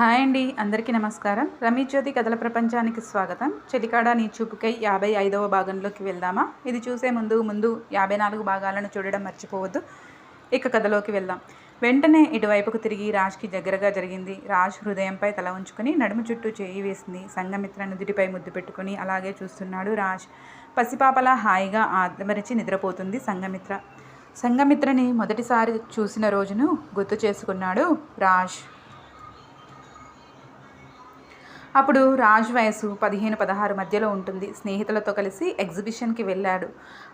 Hi అండి అందరికీ నమస్కారం. రమీ జ్యోతి కథల ప్రపంచానికి స్వాగతం. చెలికాడ నీ చూపుకై యాభై ఐదవ భాగంలోకి వెళ్దామా? ఇది చూసే ముందు ముందు యాభై నాలుగు భాగాలను చూడడం మర్చిపోవద్దు. ఇక కథలోకి వెళ్దాం. వెంటనే ఇటువైపుకు తిరిగి రాజ్కి దగ్గరగా జరిగింది. రాజ్ హృదయంపై తల ఉంచుకొని నడుము చుట్టూ చేయి వేసింది. సంగమిత్ర నుదుటిపై ముద్దు పెట్టుకుని అలాగే చూస్తున్నాడు రాజ్. పసిపాపలా హాయిగా ఆదమరిచి నిద్రపోతుంది సంగమిత్ర సంగమిత్రని మొదటిసారి చూసిన రోజును గుర్తు చేసుకున్నాడు రాజ్. అప్పుడు రాజ్ వయసు పదిహేను పదహారు మధ్యలో ఉంటుంది. స్నేహితులతో కలిసి ఎగ్జిబిషన్కి వెళ్ళాడు.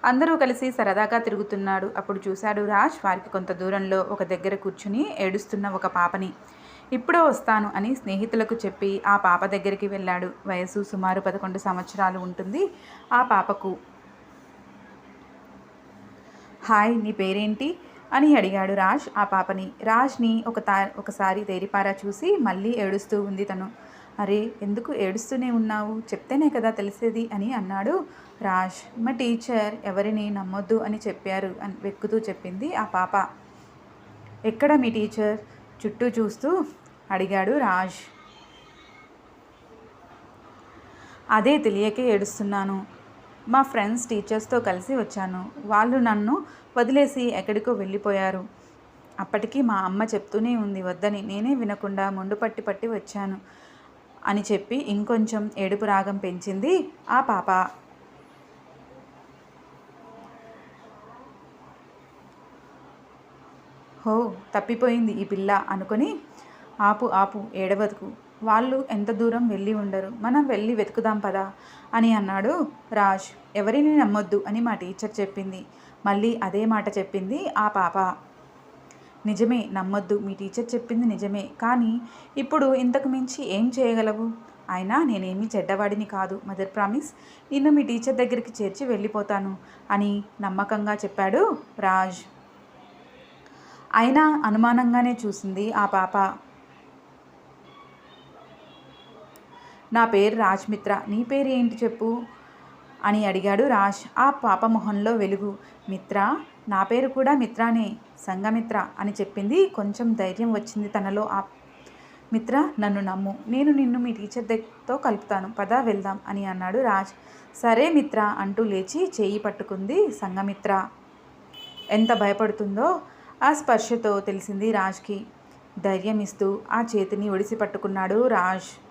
అందరూ కలిసి సరదాగా తిరుగుతున్నాడు. అప్పుడు చూశాడు రాజ్ వారికి కొంత దూరంలో ఒక దగ్గర కూర్చుని ఏడుస్తున్న ఒక పాపని. ఇప్పుడే వస్తాను అని స్నేహితులకు చెప్పి ఆ పాప దగ్గరికి వెళ్ళాడు. వయసు సుమారు పదకొండు సంవత్సరాలు ఉంటుంది ఆ పాపకు. హాయ్ నీ పేరేంటి? అని అడిగాడు రాజ్ ఆ పాపని. రాజ్ని ఒక తా ఒకసారి తేరిపారా చూసి మళ్ళీ ఏడుస్తూ ఉంది తను. అరే ఎందుకు ఏడుస్తూనే ఉన్నావు? చెప్తేనే కదా తెలిసేది అని అన్నాడు రాజ్. మా టీచర్ ఎవరిని నమ్మొద్దు అని చెప్పారు అని వెక్కుతూ చెప్పింది ఆ పాప. ఎక్కడ మీ టీచర్? చుట్టూ చూస్తూ అడిగాడు రాజ్. అదే తెలియకే ఏడుస్తున్నాను. మా ఫ్రెండ్స్ టీచర్స్తో కలిసి వచ్చాను. వాళ్ళు నన్ను వదిలేసి ఎక్కడికో వెళ్ళిపోయారు. అప్పటికి మా అమ్మ చెప్తూనే ఉంది వద్దని నేనే వినకుండా మొండు పట్టి పట్టి వచ్చాను. అని చెప్పి ఇంకొంచెం ఏడుపు రాగం పెంచింది ఆ పాప. హో తప్పిపోయింది ఈ పిల్ల అనుకొని ఆపు ఆపు ఏడవదుకు. వాళ్ళు ఎంత దూరం వెళ్ళి ఉండరు. మనం వెళ్ళి వెతుకుదాం పదా అని అన్నాడు రాజ్. ఎవరిని నమ్మొద్దు అని మా టీచర్ చెప్పింది. మళ్ళీ అదే మాట చెప్పింది ఆ పాప. నిజమే నమ్మొద్దు. మీ టీచర్ చెప్పింది నిజమే. కానీ ఇప్పుడు ఇంతకు మించి ఏం చేయగలవు? అయినా నేనేమీ చెడ్డవాడిని కాదు మదర్ ప్రామిస్. నిన్ను మీ టీచర్ దగ్గరికి చేర్చి వెళ్ళిపోతాను అని నమ్మకంగా చెప్పాడు రాజ్. అయినా అనుమానంగానే చూసింది ఆ పాప. నా పేరు రాజ్మిత్ర. నీ పేరు ఏంటి చెప్పు? అని అడిగాడు రాజ్. ఆ పాప మొహంలో వెలుగు. మిత్ర నా పేరు కూడా మిత్రానే సంగమిత్ర అని చెప్పింది. కొంచెం ధైర్యం వచ్చింది తనలో. ఆ మిత్ర నన్ను నమ్ము. నేను నిన్ను మీ టీచర్ దగ్గరతో కలుపుతాను. పదా వెళ్దాం అని అన్నాడు రాజ్. సరే మిత్ర అంటూ లేచి చేయి పట్టుకుంది సంగమిత్ర ఎంత భయపడుతుందో ఆ స్పర్శతో తెలిసింది రాజ్కి. ధైర్యం ఇస్తూ ఆ చేతిని ఒడిసి పట్టుకున్నాడు రాజ్.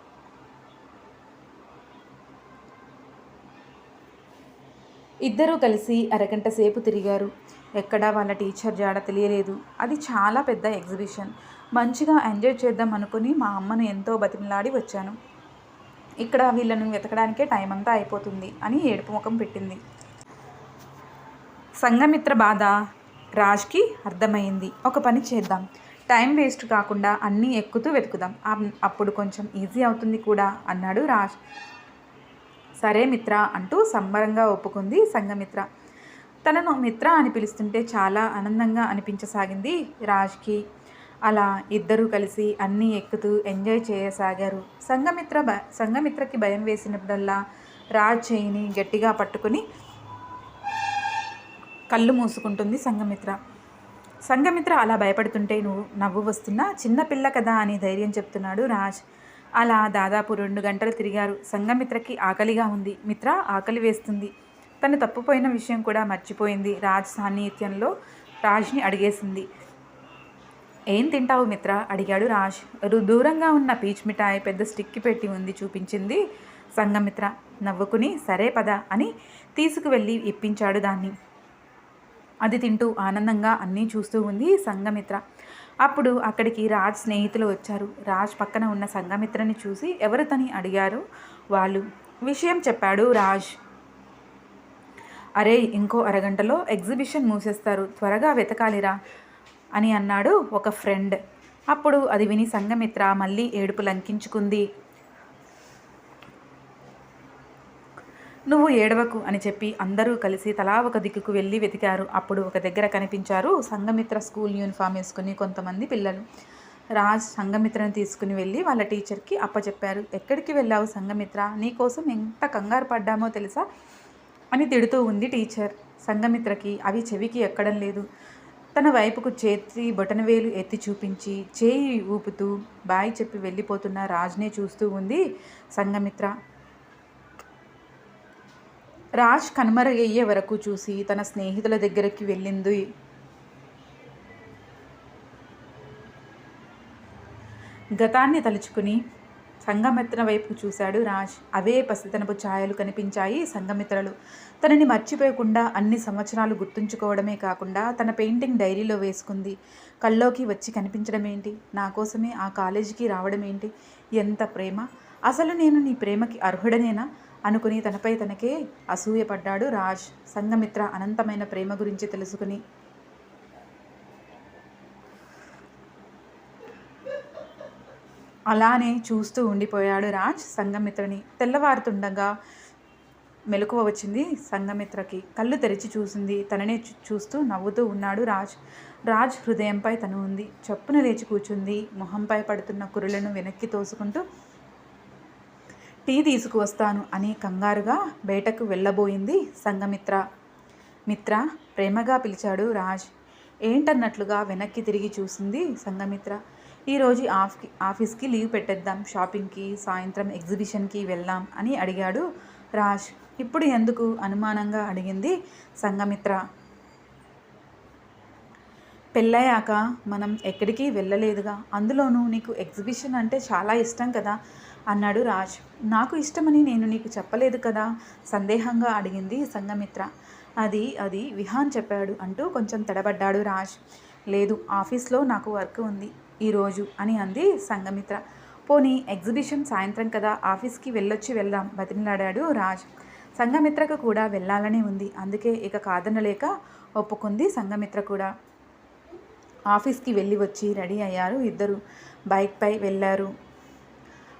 ఇద్దరూ కలిసి అరగంట సేపు తిరిగారు. ఎక్కడా వాళ్ళ టీచర్ జాడ తెలియలేదు. అది చాలా పెద్ద ఎగ్జిబిషన్. మంచిగా ఎంజాయ్ చేద్దాం అనుకుని మా అమ్మను ఎంతో బతిమలాడి వచ్చాను. ఇక్కడ వీళ్ళను వెతకడానికే టైం అంతా అయిపోతుంది అని ఏడుపు ముఖం పెట్టింది. సంఘమిత్ర బాధ రాజ్కి అర్థమైంది. ఒక పని చేద్దాం. టైం వేస్ట్ కాకుండా అన్నీ ఎక్కుతూ వెతుకుదాం. అప్పుడు కొంచెం ఈజీ అవుతుంది కూడా అన్నాడు రాజ్. సరే మిత్ర అంటూ సంబరంగా ఒప్పుకుంది సంఘమిత్ర. తనను మిత్ర అని పిలుస్తుంటే చాలా ఆనందంగా అనిపించసాగింది రాజ్కి. అలా ఇద్దరూ కలిసి అన్నీ ఎక్కుతూ ఎంజాయ్ చేయసాగారు. సంఘమిత్ర భ సంఘమిత్రకి భయం వేసినప్పుడల్లా రాజ్ చేయిని గట్టిగా పట్టుకుని కళ్ళు మూసుకుంటుంది సంఘమిత్ర. సంఘమిత్ర అలా భయపడుతుంటే నువ్వు నవ్వు వస్తున్నా చిన్నపిల్ల కదా అని ధైర్యం చెప్తున్నాడు రాజ్. అలా దాదాపు రెండు గంటలు తిరిగారు. సంఘమిత్రకి ఆకలిగా ఉంది. మిత్ర ఆకలి వేస్తుంది. తను తప్పుపోయిన విషయం కూడా మర్చిపోయింది. రాజ్ సాన్నిహిత్యంలో రాజ్ని అడిగేసింది. ఏం తింటావు మిత్ర? అడిగాడు రాజ్. దూరంగా ఉన్న పీచ్ మిఠాయి పెద్ద స్టిక్కి పెట్టి ఉంది చూపించింది సంఘమిత్ర. నవ్వుకుని సరే పద అని తీసుకువెళ్ళి ఇప్పించాడు దాన్ని. అది తింటూ ఆనందంగా అన్నీ చూస్తూ ఉంది సంఘమిత్ర. అప్పుడు అక్కడికి రాజ్ స్నేహితులు వచ్చారు. రాజ్ పక్కన ఉన్న సంఘమిత్రని చూసి ఎవరు తని అడిగారు? వాళ్ళు విషయం చెప్పాడు రాజ్. అరే ఇంకో అరగంటలో ఎగ్జిబిషన్ మూసేస్తారు. త్వరగా వెతకాలిరా అని అన్నాడు ఒక ఫ్రెండ్. అప్పుడు అది విని సంఘమిత్ర మళ్ళీ ఏడుపు లంకించుకుంది. నువ్వు ఏడవకు అని చెప్పి అందరూ కలిసి తలా ఒక దిక్కుకు వెళ్ళి వెతికారు. అప్పుడు ఒక దగ్గర కనిపించారు సంఘమిత్ర స్కూల్ యూనిఫామ్ వేసుకుని కొంతమంది పిల్లలు. రాజ్ సంఘమిత్రను తీసుకుని వెళ్ళి వాళ్ళ టీచర్కి అప్పచెప్పారు. ఎక్కడికి వెళ్ళావు సంఘమిత్ర? నీకోసం ఎంత కంగారు పడ్డామో తెలుసా? అని తిడుతూ ఉంది టీచర్. సంఘమిత్రకి అవి చెవికి ఎక్కడం లేదు. తన వైపుకు చేతి బొటనవేలు ఎత్తి చూపించి చేయి ఊపుతూ బాయ్ చెప్పి వెళ్ళిపోతున్న రాజ్నే చూస్తూ ఉంది సంఘమిత్ర. రాజ్ కనుమరుగయ్యే వరకు చూసి తన స్నేహితుల దగ్గరికి వెళ్ళింది. గతాన్ని తలుచుకుని సంగమిత్ర వైపు చూశాడు రాజ్. అవే పసితనపు ఛాయలు కనిపించాయి సంగమిత్రలు తనని మర్చిపోయకుండా అన్ని సంవత్సరాలు గుర్తుంచుకోవడమే కాకుండా తన పెయింటింగ్ డైరీలో వేసుకుంది. కల్లోకి వచ్చి కనిపించడం ఏంటి? నా కోసమే ఆ కాలేజీకి రావడం ఏంటి? ఎంత ప్రేమ! అసలు నేను నీ ప్రేమకి అర్హుడనేనా? అనుకుని తనపై తనకే అసూయపడ్డాడు రాజ్. సంగమిత్ర అనంతమైన ప్రేమ గురించి తెలుసుకుని అలానే చూస్తూ ఉండిపోయాడు రాజ్ సంగమిత్రని తెల్లవారుతుండగా మెలకువ వచ్చింది సంగమిత్రకి కళ్ళు తెరిచి చూసింది తననే చూస్తూ నవ్వుతూ ఉన్నాడు రాజ్. రాజ్ హృదయంపై తను ఉంది. చప్పున లేచి కూర్చుంది. మొహంపై పడుతున్న కురులను వెనక్కి తోసుకుంటూ టీ తీసుకువస్తాను అని కంగారుగా బయటకు వెళ్ళబోయింది సంగమిత్ర మిత్ర ప్రేమగా పిలిచాడు రాజ్. ఏంటన్నట్లుగా వెనక్కి తిరిగి చూసింది సంగమిత్ర ఈరోజు ఆఫ్కి ఆఫీస్కి లీవ్ పెట్టేద్దాం షాపింగ్కి సాయంత్రం ఎగ్జిబిషన్కి వెళ్దాం అని అడిగాడు రాజ్. ఇప్పుడు ఎందుకు? అనుమానంగా అడిగింది సంగమిత్ర పెళ్ళయ్యాక మనం ఎక్కడికి వెళ్ళలేదుగా. అందులోనూ నీకు ఎగ్జిబిషన్ అంటే చాలా ఇష్టం కదా. అన్నాడు రాజ్. నాకు ఇష్టమని నేను నీకు చెప్పలేదు కదా? సందేహంగా అడిగింది సంగమిత్ర అది అది విహాన్ చెప్పాడు అంటూ కొంచెం తడబడ్డాడు రాజ్. లేదు ఆఫీస్లో నాకు వర్క్ ఉంది ఈరోజు అని అంది సంగమిత్ర పోనీ ఎగ్జిబిషన్ సాయంత్రం కదా? ఆఫీస్కి వెళ్ళొచ్చి వెళ్దాం బతిమిలాడాడు రాజ్. సంగమిత్రకు కూడా వెళ్ళాలని ఉంది. అందుకే ఇక కాదనలేక ఒప్పుకుంది సంగమిత్ర కూడా. ఆఫీస్కి వెళ్ళి వచ్చి రెడీ అయ్యారు ఇద్దరు. బైక్పై వెళ్ళారు.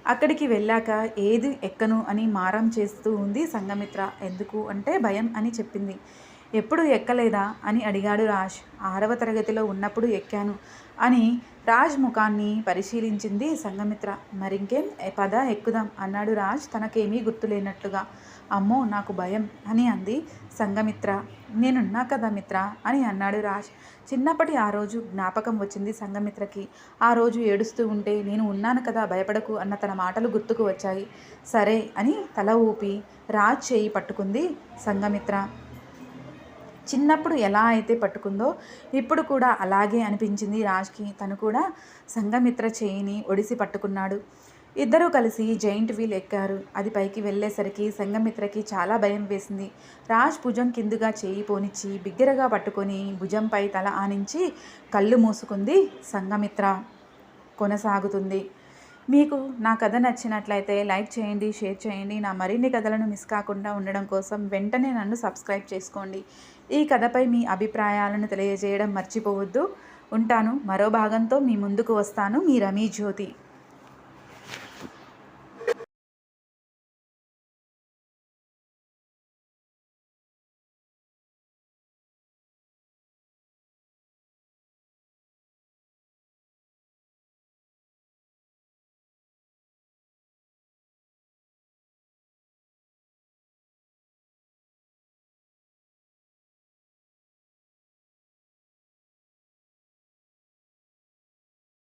అక్కడికి వెళ్ళాక ఏది ఎక్కను అని మారం చేస్తూ ఉంది సంఘమిత్ర. ఎందుకు అంటే భయం అని చెప్పింది. ఎప్పుడు ఎక్కలేదా అని అడిగాడు రాజ్. ఆరవ తరగతిలో ఉన్నప్పుడు ఎక్కాను అని రాజ్ ముఖాన్ని పరిశీలించింది సంఘమిత్ర. మరింకేం? పద ఎక్కుదాం అన్నాడు రాజ్. తనకేమీ గుర్తులేనట్లుగా. అమ్మో నాకు భయం అని అంది సంఘమిత్ర. నేనున్నా కదా మిత్ర అని అన్నాడు రాజ్. చిన్నప్పటి ఆ రోజు జ్ఞాపకం వచ్చింది సంఘమిత్రకి. ఆ రోజు ఏడుస్తూ ఉంటే నేను ఉన్నాను కదా భయపడకు అన్న తన మాటలు గుర్తుకు వచ్చాయి. సరే అని తల ఊపి రాజ్ చేయి పట్టుకుంది సంగమిత్ర చిన్నప్పుడు ఎలా అయితే పట్టుకుందో ఇప్పుడు కూడా అలాగే అనిపించింది రాజ్కి. తను కూడా సంఘమిత్ర చేయిని ఒడిసి పట్టుకున్నాడు. ఇద్దరూ కలిసి జైంట్ వీల్ ఎక్కారు. అది పైకి వెళ్ళేసరికి సంగమిత్రకి చాలా భయం వేసింది. రాజ్ భుజం కిందుగా చేయి పోనిచ్చి బిగ్గరగా పట్టుకొని భుజంపై తల ఆనించి కళ్ళు మూసుకుంది సంగమిత్ర కొనసాగుతుంది. మీకు నా కథ నచ్చినట్లయితే లైక్ చేయండి షేర్ చేయండి. నా మరిన్ని కథలను మిస్ కాకుండా ఉండడం కోసం వెంటనే నన్ను సబ్స్క్రైబ్ చేసుకోండి. ఈ కథపై మీ అభిప్రాయాలను తెలియజేయడం మర్చిపోవద్దు. ఉంటాను. మరో భాగంతో మీ ముందుకు వస్తాను. మీ రమీ జ్యోతి.